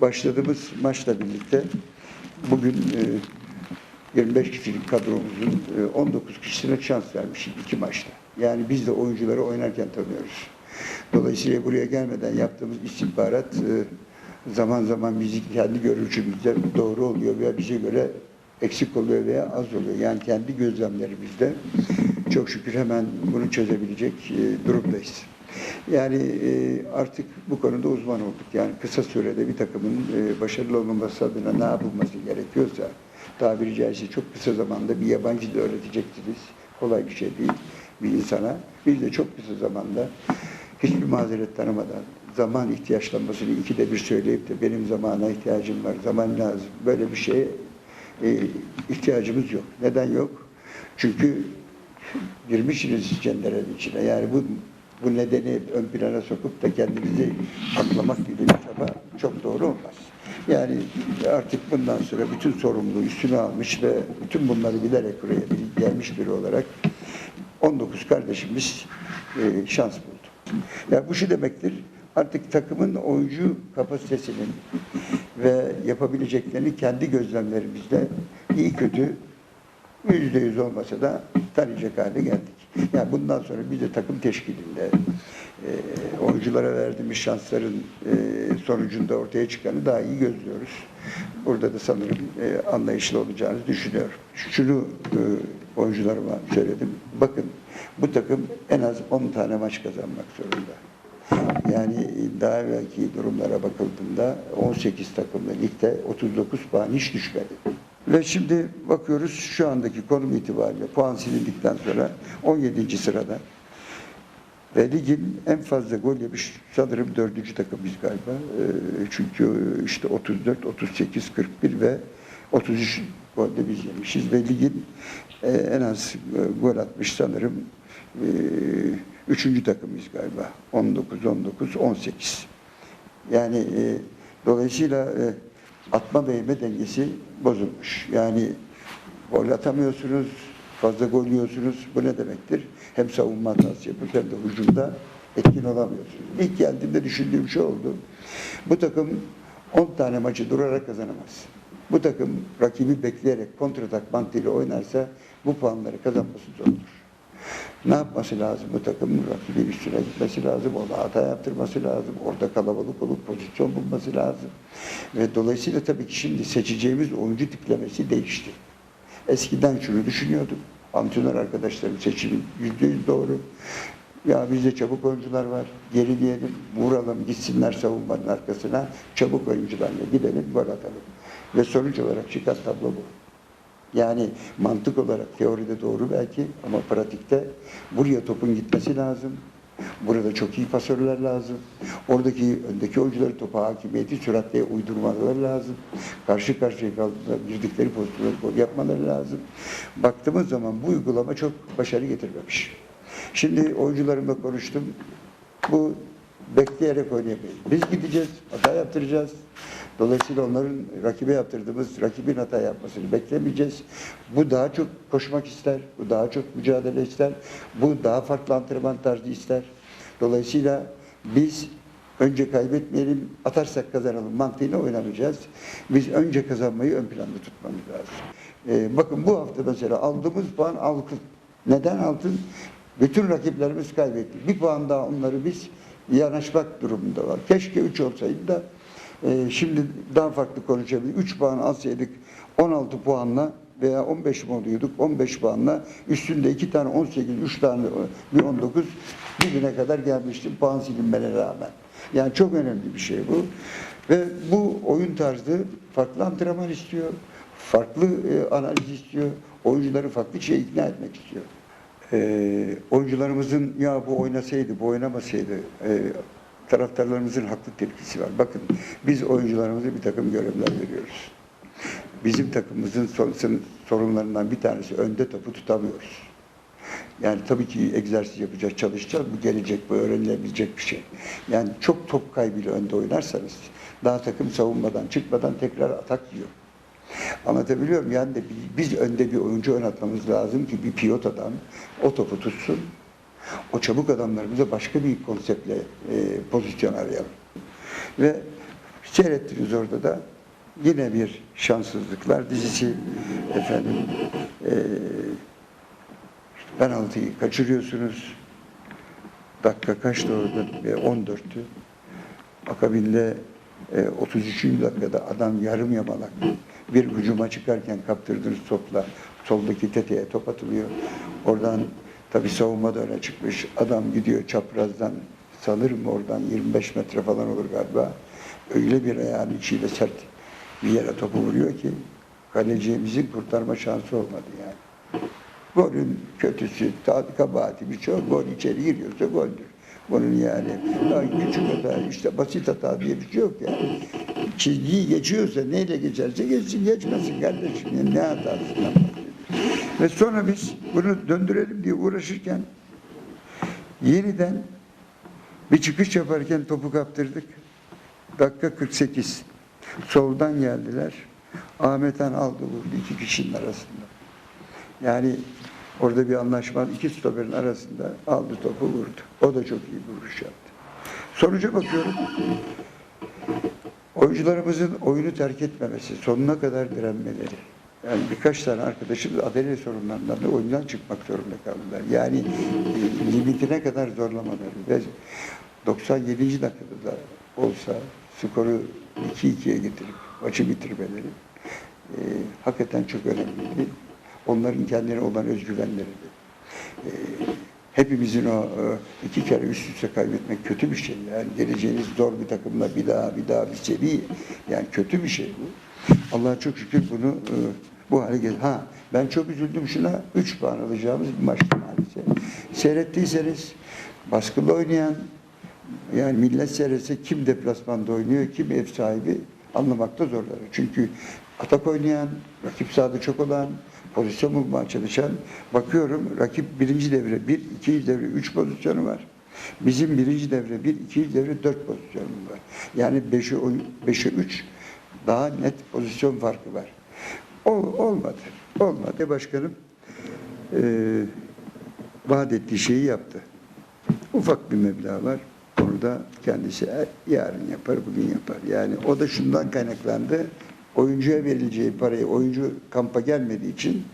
başladığımız maçla birlikte bugün e, 25 kişilik kadromuzun e, 19 kişisine şans vermişiz iki maçta. Yani biz de oyuncuları oynarken tanıyoruz. Dolayısıyla buraya gelmeden yaptığımız istihbarat e, zaman zaman bizim kendi görüşümüzde doğru oluyor veya bize göre eksik oluyor veya az oluyor. Yani kendi gözlemlerimizde çok şükür hemen bunu çözebilecek e, durumdayız. Yani e, artık bu konuda uzman olduk. Yani kısa sürede bir takımın e, başarılı olması adına ne yapılması gerekiyorsa tabiri caizse çok kısa zamanda bir yabancı da öğreteceksiniz. Kolay bir şey değil bir insana. Biz de çok kısa zamanda hiçbir mazeret tanımadan zaman ihtiyaçlanmasını ikide bir söyleyip de benim zamana ihtiyacım var, zaman lazım. Böyle bir şeye e, ihtiyacımız yok. Neden yok? Çünkü girmişsiniz cenderenin içine. Yani bu bu nedeni ön plana sokup da kendinizi aklamak gibi bir çaba çok doğru olmaz. Yani artık bundan sonra bütün sorumluluğu üstüne almış ve bütün bunları bilerek buraya gelmiş biri olarak 19 kardeşimiz e, şans buldu. Yani bu şu demektir, artık takımın oyuncu kapasitesinin ve yapabileceklerini kendi gözlemlerimizde iyi kötü yüzde yüz olmasa da tanıyacak hale geldik. Yani bundan sonra biz de takım teşkilinde e, oyunculara verdiğimiz şansların e, sonucunda ortaya çıkanı daha iyi gözlüyoruz. Burada da sanırım e, anlayışlı olacağını düşünüyorum. Şunu e, oyuncularıma söyledim. Bakın bu takım en az 10 tane maç kazanmak zorunda. Yani daha evvelki durumlara bakıldığında 18 takımlı ligde 39 puan hiç düşmedi. Ve şimdi bakıyoruz şu andaki konum itibariyle puan silindikten sonra 17. sırada. Ve ligin en fazla gol yemiş sanırım dördüncü takımız galiba. Ee, çünkü işte 34, 38, 41 ve 33 golde biz yemişiz. Ve ligin e, en az e, gol atmış sanırım e, üçüncü takımız galiba. 19, 19, 18. Yani dolayısıyla atma ve yeme dengesi bozulmuş. Yani gol atamıyorsunuz, fazla gol yiyorsunuz. Bu ne demektir? Hem savunma hatası yapıp hem de hücumda etkin olamıyorsunuz. İlk geldiğimde düşündüğüm şey oldu. Bu takım 10 tane maçı durarak kazanamaz. Bu takım rakibi bekleyerek kontratak mantığıyla oynarsa bu puanları kazanması zordur. Ne yapması lazım bu takımın? Rakibin üstüne gitmesi lazım, ona hata yaptırması lazım, orada kalabalık olup pozisyon bulması lazım. Ve dolayısıyla tabii ki şimdi seçeceğimiz oyuncu tiplemesi değişti. Eskiden şunu düşünüyorduk, antrenör arkadaşlarım seçimi yüzde yüz doğru. Ya bizde çabuk oyuncular var, gerileyelim, vuralım, gitsinler savunmanın arkasına, çabuk oyuncularla gidelim, gol atalım. Ve sonuç olarak çıkan tablo bu. Yani mantık olarak teoride doğru belki ama pratikte buraya topun gitmesi lazım. Burada çok iyi pasörler lazım. Oradaki öndeki oyuncuları topa hakimiyeti süratle uydurmaları lazım. Karşı karşıya kaldığında girdikleri pozisyonları gol yapmaları lazım. Baktığımız zaman bu uygulama çok başarı getirmemiş. Şimdi oyuncularımla konuştum. Bu bekleyerek oynayamayız. Biz gideceğiz, hata yaptıracağız. Dolayısıyla onların rakibe yaptırdığımız rakibin hata yapmasını beklemeyeceğiz. Bu daha çok koşmak ister, bu daha çok mücadele ister, bu daha farklı antrenman tarzı ister. Dolayısıyla biz önce kaybetmeyelim, atarsak kazanalım mantığıyla oynamayacağız. Biz önce kazanmayı ön planda tutmamız lazım. Ee, bakın bu hafta mesela aldığımız puan altın. Neden altın? Bütün rakiplerimiz kaybetti. Bir puan daha onları biz yanaşmak durumunda var. Keşke 3 olsaydı da e, şimdi daha farklı konuşabilirdik. 3 puan alsaydık 16 puanla veya 15 mi oluyorduk? 15 puanla üstünde 2 tane 18, 3 tane bir 19 bir güne kadar gelmiştim puan silinmelerine rağmen. Yani çok önemli bir şey bu. Ve bu oyun tarzı farklı antrenman istiyor, farklı e, analiz istiyor, oyuncuları farklı şeye ikna etmek istiyor. E, oyuncularımızın ya bu oynasaydı, bu oynamasaydı e, taraftarlarımızın haklı tepkisi var. Bakın biz oyuncularımıza bir takım görevler veriyoruz. Bizim takımımızın sorunlarından bir tanesi önde topu tutamıyoruz. Yani tabii ki egzersiz yapacağız, çalışacağız. Bu gelecek, bu öğrenilebilecek bir şey. Yani çok top kaybıyla önde oynarsanız daha takım savunmadan çıkmadan tekrar atak yiyor. Anlatabiliyor muyum? Yani de bi- biz önde bir oyuncu oynatmamız lazım ki bir pivot adam o topu tutsun. O çabuk adamlarımıza başka bir konseptle e, pozisyon arayalım. Ve Seyrettiniz orada da yine bir şanssızlıklar dizisi efendim eee penaltıyı kaçırıyorsunuz. Dakika kaçtı orada? E, 14'tü. Akabinde e, 33. dakikada adam yarım yamalak bir hücuma çıkarken kaptırdığınız topla soldaki tetiğe top atılıyor. Oradan tabi savunma da öne çıkmış. Adam gidiyor çaprazdan sanırım oradan 25 metre falan olur galiba. Öyle bir ayağın içiyle sert bir yere topu vuruyor ki kalecimizin kurtarma şansı olmadı yani. Golün kötüsü, kabahati bir şey. Gol içeri giriyorsa goldür. Bunun yani ya küçük hata, işte basit hata diye bir şey yok yani. Çizgiyi geçiyorsa neyle geçerse geçsin, geçmesin kardeşim. Ne hatasından bahsediyoruz. Ve sonra biz bunu döndürelim diye uğraşırken yeniden bir çıkış yaparken topu kaptırdık. Dakika 48. Soldan geldiler. Ahmet Han aldı vurdu iki kişinin arasında. Yani orada bir anlaşma iki stoperin arasında aldı topu vurdu. O da çok iyi bir vuruş yaptı. Sonuca bakıyorum. Oyuncularımızın oyunu terk etmemesi, sonuna kadar direnmeleri. Yani birkaç tane arkadaşımız adele sorunlarından da oyundan çıkmak zorunda kaldılar. Yani e, limitine kadar zorlamaları ve 97. dakikada da olsa skoru 2-2'ye getirip maçı bitirmeleri e, hakikaten çok önemliydi. Onların kendine olan özgüvenleri. E, hepimizin o e, iki kere üst üste kaybetmek kötü bir şey. Yani geleceğiniz zor bir takımla bir daha bir daha bir seri. Yani kötü bir şey bu. Allah'a çok şükür bunu e, bu geldi. Ha ben çok üzüldüm şuna. 3 puan alacağımız bir maçtı maalesef. Seyrettiyseniz baskılı oynayan yani millet seyretse kim deplasmanda oynuyor, kim ev sahibi anlamakta zorlar. Çünkü atak oynayan, rakip sahada çok olan, pozisyon bulmaya çalışan, bakıyorum rakip birinci devre bir, ikinci devre üç pozisyonu var. Bizim birinci devre bir, ikinci devre dört pozisyonumuz var. Yani beşe, beşe üç daha net pozisyon farkı var. Ol, olmadı. Olmadı başkanım. Ee, vaat ettiği şeyi yaptı. Ufak bir meblağ var. Onu da kendisi e, yarın yapar, bugün yapar. Yani o da şundan kaynaklandı. Oyuncuya verileceği parayı oyuncu kampa gelmediği için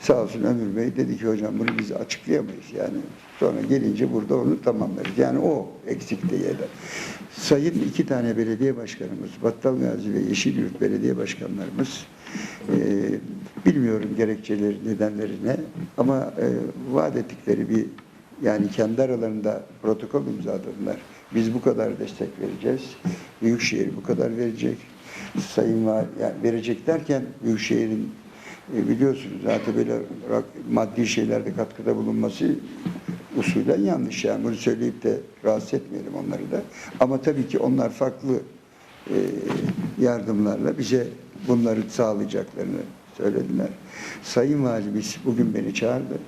sağ olsun Ömür Bey dedi ki hocam bunu biz açıklayamayız. Yani sonra gelince burada onu tamamlarız. Yani o eksikti yerde. Sayın iki tane belediye başkanımız, Battal Gazi ve Yeşilyurt belediye başkanlarımız e, bilmiyorum gerekçeleri, nedenleri ne ama e, vaat ettikleri bir yani kendi aralarında protokol imzaladılar. Biz bu kadar destek vereceğiz. Büyükşehir bu kadar verecek. Sayın var yani verecek derken Büyükşehir'in e, biliyorsunuz rak- maddi şeylerde katkıda bulunması usulen yanlış yani bunu söyleyip de rahatsız etmeyelim onları da. Ama tabii ki onlar farklı e, yardımlarla bize bunları sağlayacaklarını söylediler. Sayın Valimiz bugün beni çağırdı.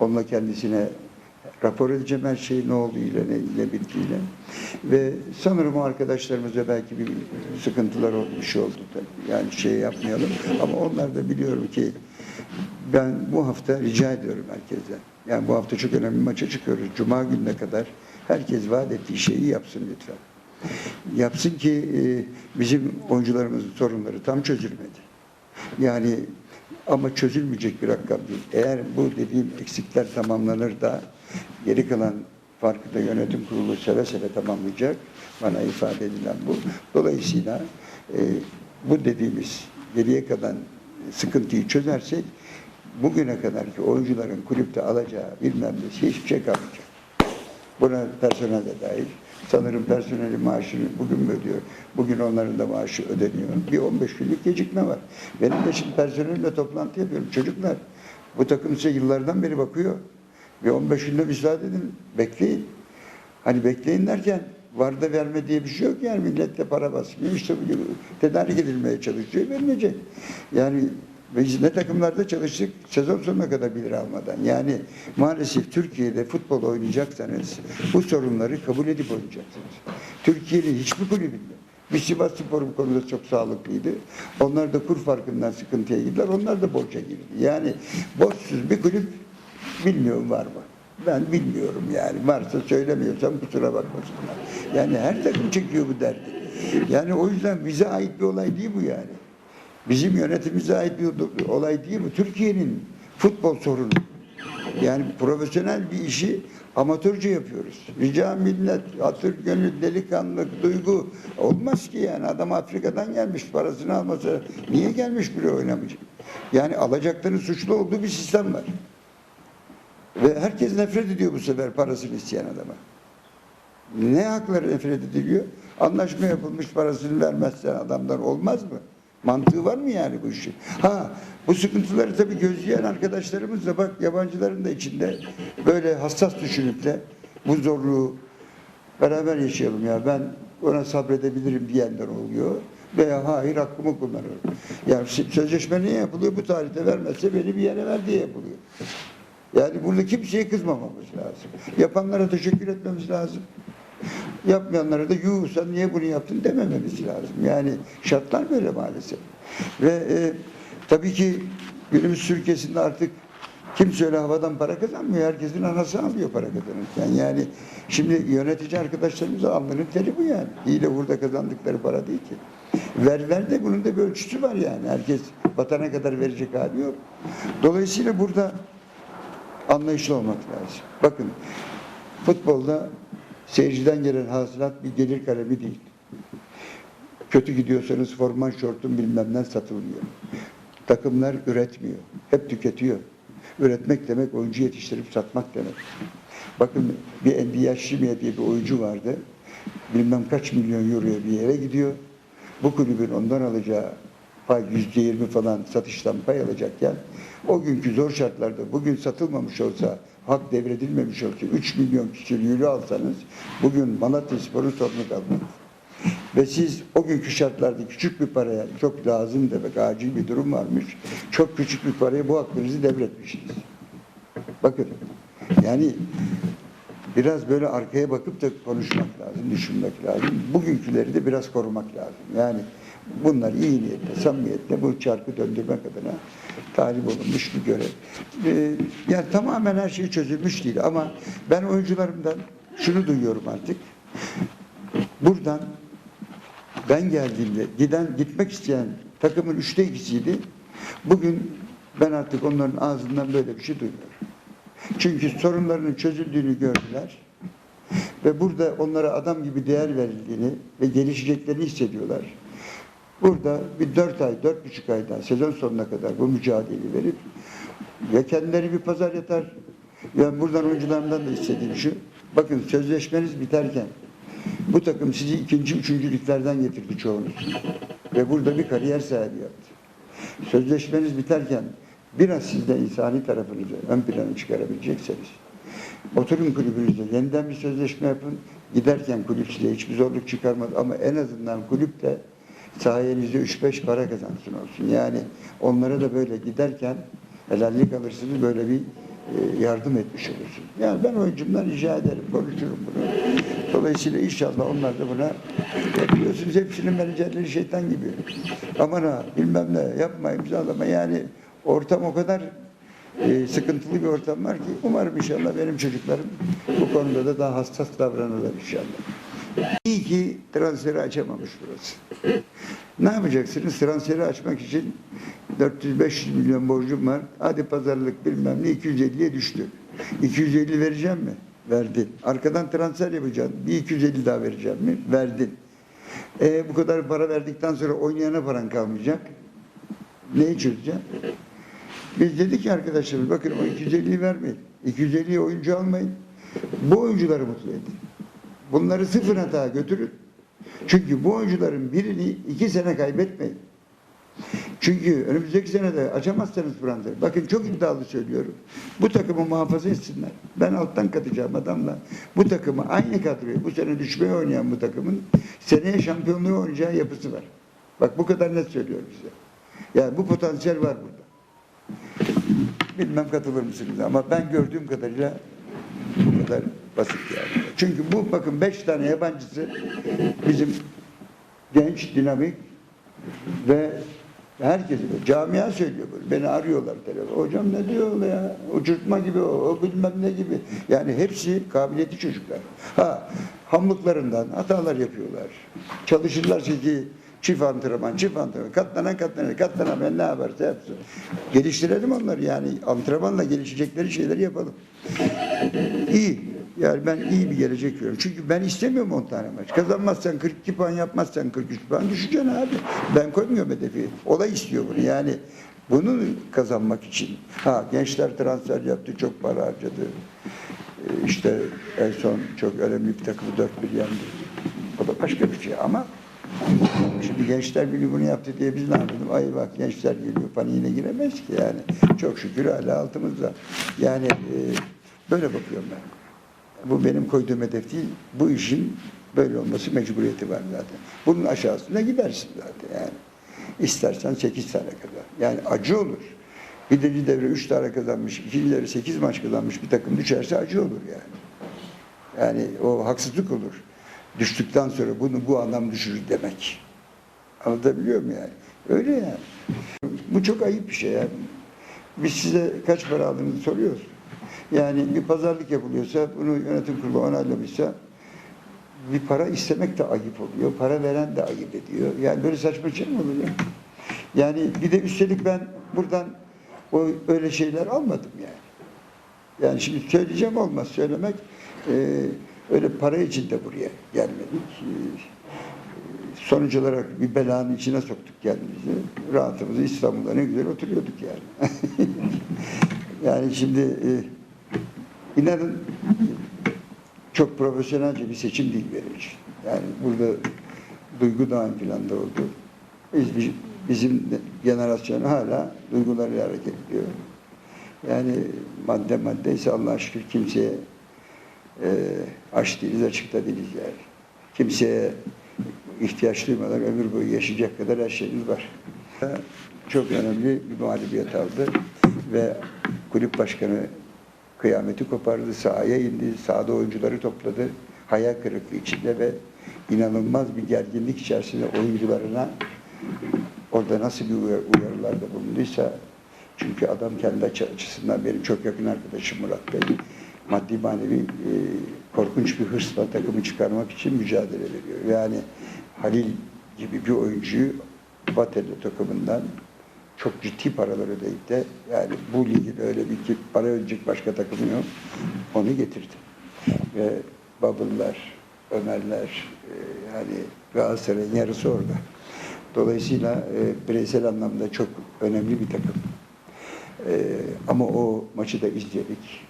Onunla kendisine rapor edeceğim her şey ne olduğuyla ne, ne bittiğiyle. Ve sanırım o arkadaşlarımızda belki bir sıkıntılar olmuş oldu tabii. Yani şey yapmayalım. Ama onlar da biliyorum ki ben bu hafta rica ediyorum herkesten. Yani bu hafta çok önemli maça çıkıyoruz. Cuma gününe kadar herkes vaat ettiği şeyi yapsın lütfen. Yapsın ki e, bizim oyuncularımızın sorunları tam çözülmedi. Yani ama çözülmeyecek bir rakam değil. Eğer bu dediğim eksikler tamamlanır da geri kalan farkı da yönetim kurulu seve seve tamamlayacak. Bana ifade edilen bu. Dolayısıyla e, bu dediğimiz geriye kalan sıkıntıyı çözersek bugüne kadarki oyuncuların kulüpte alacağı bilmem ne hiçbir şey kalmayacak. Buna personel de dahil. Sanırım personelin maaşını bugün mü ödüyor? Bugün onların da maaşı ödeniyor. Bir 15 günlük gecikme var. Benim de şimdi personelimle toplantı yapıyorum. Çocuklar bu takım size yıllardan beri bakıyor. Bir 15 günde müsaade edin. Bekleyin. Hani bekleyin derken var da verme diye bir şey yok yani millette para basmıyor. İşte tedarik edilmeye çalışıyor. Verilecek. Yani biz ne takımlarda çalıştık sezon sonuna kadar bir lira almadan. Yani maalesef Türkiye'de futbol oynayacaksanız bu sorunları kabul edip oynayacaksınız. Türkiye'nin hiçbir kulübünde. Biz Sivas Spor bu konuda çok sağlıklıydı. Onlar da kur farkından sıkıntıya girdiler. Onlar da borca girdi. Yani borçsuz bir kulüp bilmiyorum var mı? Ben bilmiyorum yani. Varsa söylemiyorsam kusura bakmasınlar. Yani her takım çekiyor bu derdi. Yani o yüzden bize ait bir olay değil bu yani. Bizim yönetimimize ait bir olay değil bu. Türkiye'nin futbol sorunu. Yani profesyonel bir işi amatörce yapıyoruz. Rica millet, hatır, gönül, delikanlılık, duygu olmaz ki yani. Adam Afrika'dan gelmiş parasını almasa niye gelmiş buraya oynamayacak? Yani alacakların suçlu olduğu bir sistem var. Ve herkes nefret ediyor bu sefer parasını isteyen adama. Ne hakları nefret ediliyor? Anlaşma yapılmış parasını vermezsen adamdan olmaz mı? Mantığı var mı yani bu işin? Ha bu sıkıntıları tabii gözleyen arkadaşlarımız da bak yabancıların da içinde böyle hassas düşünüp de bu zorluğu beraber yaşayalım ya ben ona sabredebilirim diyenler oluyor. Veya hayır hakkımı kullanıyorum. Yani sözleşme niye yapılıyor? Bu tarihte vermezse beni bir yere ver diye yapılıyor. Yani burada kimseye kızmamamız lazım. Yapanlara teşekkür etmemiz lazım. Yapmayanlara da yuh sen niye bunu yaptın demememiz lazım. Yani şartlar böyle maalesef. Ve e, tabii ki günümüz Türkiye'sinde artık kimse öyle havadan para kazanmıyor. Herkesin anası alıyor para kazanırken. Yani şimdi yönetici arkadaşlarımız alnının teri bu yani. Hile burada kazandıkları para değil ki. Ver ver de bunun da bir ölçüsü var yani. Herkes vatana kadar verecek hali yok. Dolayısıyla burada anlayışlı olmak lazım. Bakın futbolda seyirciden gelen hasılat bir gelir kalemi değil. Kötü gidiyorsanız forman şortun bilmemden satılmıyor. Takımlar üretmiyor. Hep tüketiyor. Üretmek demek oyuncu yetiştirip satmak demek. Bakın bir Endiyaşimiye diye bir oyuncu vardı. Bilmem kaç milyon euroya bir yere gidiyor. Bu kulübün ondan alacağı pay yüzde yirmi falan satıştan pay alacakken o günkü zor şartlarda bugün satılmamış olsa hak devredilmemiş olsa 3 milyon kişi yürü alsanız bugün Malatya Spor'un sorunu kalmaz. Ve siz o günkü şartlarda küçük bir paraya çok lazım demek acil bir durum varmış. Çok küçük bir paraya bu hakkınızı devretmişsiniz. Bakın yani biraz böyle arkaya bakıp da konuşmak lazım, düşünmek lazım. Bugünküleri de biraz korumak lazım. Yani bunlar iyi niyetle, samimiyetle bu çarkı döndürmek adına talip olunmuş bir görev. Ee, yani tamamen her şey çözülmüş değil ama ben oyuncularımdan şunu duyuyorum artık. Buradan ben geldiğimde giden gitmek isteyen takımın üçte ikisiydi. Bugün ben artık onların ağzından böyle bir şey duymuyorum. Çünkü sorunlarının çözüldüğünü gördüler. Ve burada onlara adam gibi değer verildiğini ve gelişeceklerini hissediyorlar. Burada bir dört ay, dört buçuk aydan sezon sonuna kadar bu mücadeleyi verip ya kendileri bir pazar yatar. Yani buradan oyuncularımdan da istediğim şu. Bakın sözleşmeniz biterken bu takım sizi ikinci, üçüncü liglerden getirdi çoğunuz. Ve burada bir kariyer sahibi yaptı. Sözleşmeniz biterken biraz siz de insani tarafınızı ön plana çıkarabilecekseniz oturun kulübünüzde yeniden bir sözleşme yapın. Giderken kulüp size hiçbir zorluk çıkarmaz ama en azından kulüp de sayenizde 3-5 para kazansın olsun. Yani onlara da böyle giderken helallik alırsınız böyle bir e, yardım etmiş olursun. Yani ben oyuncumdan rica ederim, konuşurum bunu. Dolayısıyla inşallah onlar da buna ya biliyorsunuz hepsinin menajerleri şeytan gibi. Aman ha bilmem ne yapma imzalama yani ortam o kadar e, sıkıntılı bir ortam var ki umarım inşallah benim çocuklarım bu konuda da daha hassas davranırlar inşallah. İyi ki transferi açamamış burası. Ne yapacaksınız? Transferi açmak için 400-500 milyon borcum var. Hadi pazarlık bilmem ne 250'ye düştü. 250 vereceğim mi? Verdin. Arkadan transfer yapacaksın. Bir 250 daha vereceğim mi? Verdin. E, bu kadar para verdikten sonra oynayana paran kalmayacak. Neyi çözeceksin? Biz dedik ki arkadaşlarımız bakın o 250'yi vermeyin. 250'yi oyuncu almayın. Bu oyuncuları mutlu edin. Bunları sıfır hata götürün. Çünkü bu oyuncuların birini iki sene kaybetmeyin. Çünkü önümüzdeki senede açamazsanız transfer. Bakın çok iddialı söylüyorum. Bu takımı muhafaza etsinler. Ben alttan katacağım adamla. Bu takımı aynı kadroyu bu sene düşmeye oynayan bu takımın seneye şampiyonluğu oynayacağı yapısı var. Bak bu kadar net söylüyorum size. Yani bu potansiyel var burada. Bilmem katılır mısınız ama ben gördüğüm kadarıyla bu kadar basit yani. Çünkü bu bakın beş tane yabancısı bizim genç, dinamik ve Herkes. Camia söylüyor böyle. Beni arıyorlar telefon. Hocam ne diyor ya? Uçurtma gibi o, o bilmem ne gibi. Yani hepsi kabiliyetli çocuklar. Ha, hamlıklarından hatalar yapıyorlar. Çalışırlar ki çift antrenman, çift antrenman. Katlanan katlanan, katlanamayan ne yaparsa yapsın. Geliştirelim onları yani. Antrenmanla gelişecekleri şeyleri yapalım. İyi. Yani ben iyi bir gelecek görüyorum. Çünkü ben istemiyorum 10 tane maç. Kazanmazsan 42 puan yapmazsan 43 puan düşeceksin abi. Ben koymuyorum hedefi. Olay istiyor bunu. Yani bunu kazanmak için. Ha gençler transfer yaptı, çok para harcadı. Ee, İşte en son çok önemli bir takımı 4-1 yendi. O da başka bir şey ama Şimdi Gençler Birliği bunu yaptı diye biz ne yapalım? Ay bak gençler geliyor paniğine giremeyiz ki yani. Çok şükür hala altımızda. Yani e, böyle bakıyorum ben. Bu benim koyduğum hedef değil. Bu işin böyle olması mecburiyeti var zaten. Bunun aşağısına gidersin zaten yani. İstersen 8 tane kadar. Yani acı olur. Birinci devre 3 tane kazanmış, ikinci devre 8 maç kazanmış bir takım düşerse acı olur yani. Yani o haksızlık olur. Düştükten sonra bunu bu adam düşürür demek. Anlatabiliyor muyum yani? Öyle yani. Bu çok ayıp bir şey yani. Biz size kaç para aldığınızı soruyoruz. Yani bir pazarlık yapılıyorsa, bunu yönetim kurulu onaylamışsa bir para istemek de ayıp oluyor. Para veren de ayıp ediyor. Yani böyle saçma şey mi olur ya? Yani bir de üstelik ben buradan o öyle şeyler almadım yani. Yani şimdi söyleyeceğim olmaz söylemek. Ee, öyle para için de buraya gelmedik. Ee, sonuç olarak bir belanın içine soktuk kendimizi. Rahatımızı İstanbul'da ne güzel oturuyorduk yani. yani şimdi e, inanın çok profesyonelce bir seçim değil benim. Yani burada duygu da ön planda oldu. Biz, biz- bizim jenerasyon hala duygularıyla hareket ediyor. Yani madde madde ise Allah'a şükür kimseye e, aç değiliz, açıkta değiliz yani. Kimseye ihtiyaç duymadan ömür boyu yaşayacak kadar her şeyimiz var. Çok önemli bir mağlubiyet aldı ve kulüp başkanı kıyameti kopardı, sahaya indi, sahada oyuncuları topladı. Hayal kırıklığı içinde ve inanılmaz bir gerginlik içerisinde oyuncularına orada nasıl bir uyar- uyarılarda bulunduysa çünkü adam kendi açı- açısından benim çok yakın arkadaşım Murat Bey maddi manevi e, korkunç bir hırsla takımı çıkarmak için mücadele veriyor. Yani Halil gibi bir oyuncuyu Vateli takımından çok ciddi paralar ödeyip de yani bu ligde öyle bir ki para ödeyecek başka takımı yok. Onu getirdi. Ve Bubble'lar, Ömerler e, yani Galatasaray'ın yarısı orada. Dolayısıyla e, bireysel anlamda çok önemli bir takım. E, ama o maçı da izledik.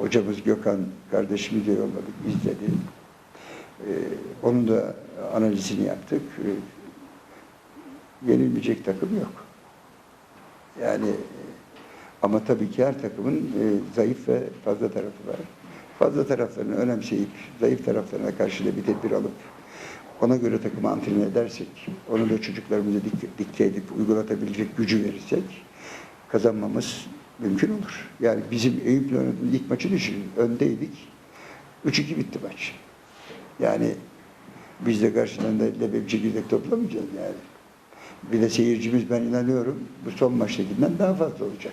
Hocamız Gökhan kardeşimi de yolladık, izledi. E, onun da analizini yaptık. E, yenilmeyecek takım yok. Yani ama tabii ki her takımın e, zayıf ve fazla tarafı var. Fazla taraflarını önemseyip zayıf taraflarına karşı da bir tedbir alıp ona göre takımı antrenman edersek, onu da çocuklarımıza dik- dikte edip uygulatabilecek gücü verirsek kazanmamız mümkün olur. Yani bizim Eyüp'le oynadığımız ilk maçı düşünün. Öndeydik. 3-2 bitti maç. Yani biz de karşıdan da lebep çekirdek toplamayacağız yani. Bir de seyircimiz ben inanıyorum bu son maçtakinden daha fazla olacak.